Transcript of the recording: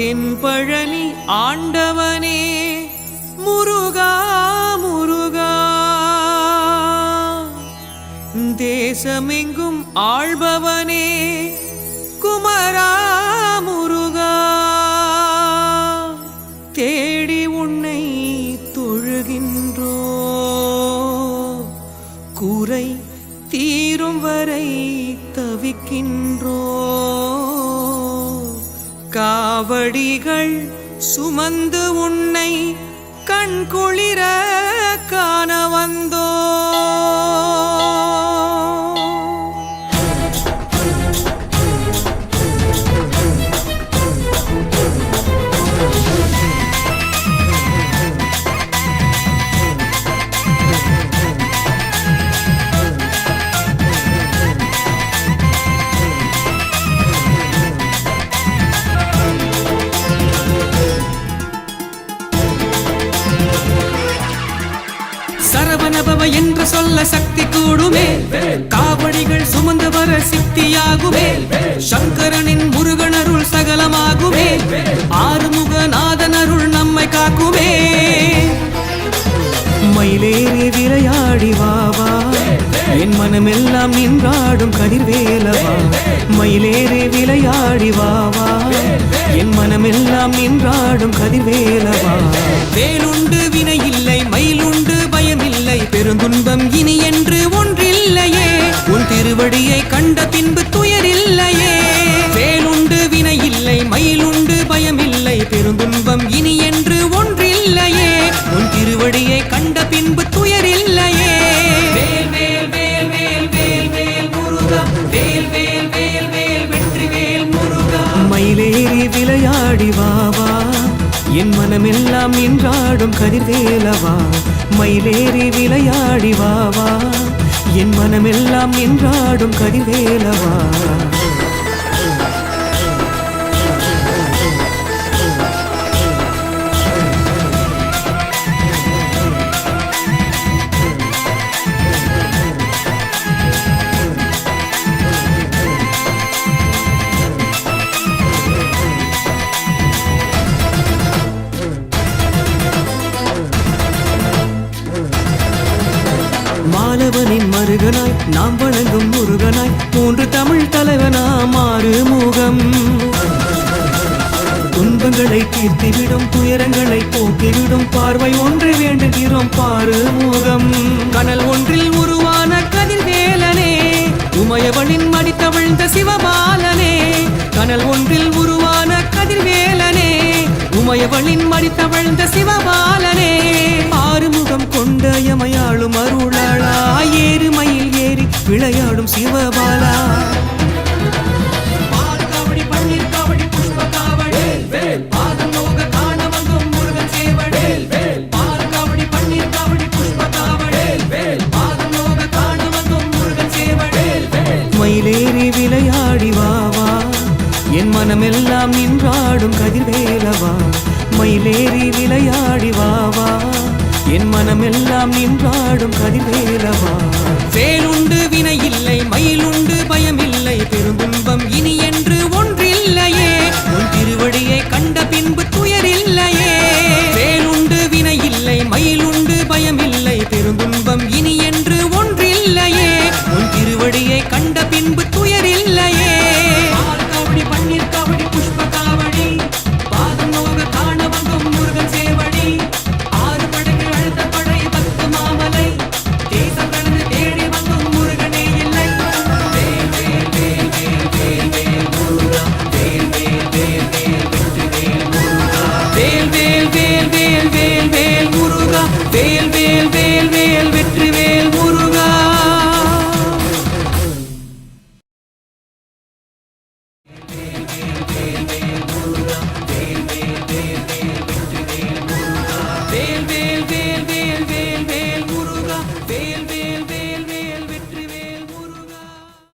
தென்பழனி ஆண்டவனே முருகா முருகா. தேசமெங்கும் ஆள்பவனே குமரா முருகா. தேடி உன்னை தொழுகின்றோ குறை தீரும் வரை தவிக்கின்றோ காவடிகள் சுமந்து உன்னை கண்குளிர காண வந்தோ என்று சொல்ல சக்தி கூடுமே. காவடிகள் சுமந்து வர சித்தியாகுமே. சங்கரனின் முருகனருள் சகலமாகுமே. ஆறுமுக நாதனருள் நம்மை காக்குமே. மயிலேறி விளையாடி வாவா என் மனமெல்லாம் நின்றாடும் கதிர்வேலவா. மயிலேறி விளையாடி வாவா என் மனமெல்லாம் நின்றாடும் கதிர்வேலவா. வேலுண்டு வினை இல்லை. பெருந்துன்பம் இனி என்று ஒன்றில்லையே. உன் திருவடியை கண்ட பின்பு துயரில்லையே. வேலுண்டு வினை இல்லை மயிலுண்டு பயமில்லை. பெருந்துன்பம் இனி என்று ஒன்றில்லையே. உன் திருவடியை கண்ட பின்பு துயரில்லையே. வேல் வேல் வேல் வேல் வேல் வேல் முருகா. வேல் வேல் வேல் வேல் வெற்றி வேல் முருகா. மயிலேறி விளையாடிவா என் மனமெல்லாம் நின்றாடும் கதிர்வேலவா? மயிலேறி விளையாடி வாவா என் மனமெல்லாம் நின்றாடும் கதிர்வேலவா? மாணவனின் மருகனாய் நாம் வணங்கும் முருகனாய் மூன்று தமிழ் தலைவனா மாறு முகம். துன்பங்களை தீர்த்திவிடும் துயரங்களை போக்கிவிடும் பார்வை ஒன்று வேண்டுகிறோம் பாரு முகம். கனல் ஒன்றில் உருவான கதிர்வேலனே உமையவனின் மடித்தவிழ்ந்த சிவபாலனே. கனல் ஒன்றில் உருவான கதிர்வேலனே உமையவளின் மடித்தவிழ்ந்த சிவபாலனே. மயிலும் கதிர்வேலவா? மயிலேறி விளையாடி வாவா என் மனமெல்லாம் நின்றாடும் கதிர்வேலவா? வேலுண்டு வேல் வேல் வெற்றி வேல் முருகா வேல் வேல் வேல் வேல் வேல் வேல் முருகா வேல் வேல் வேல் வேல் வெற்றி வேல்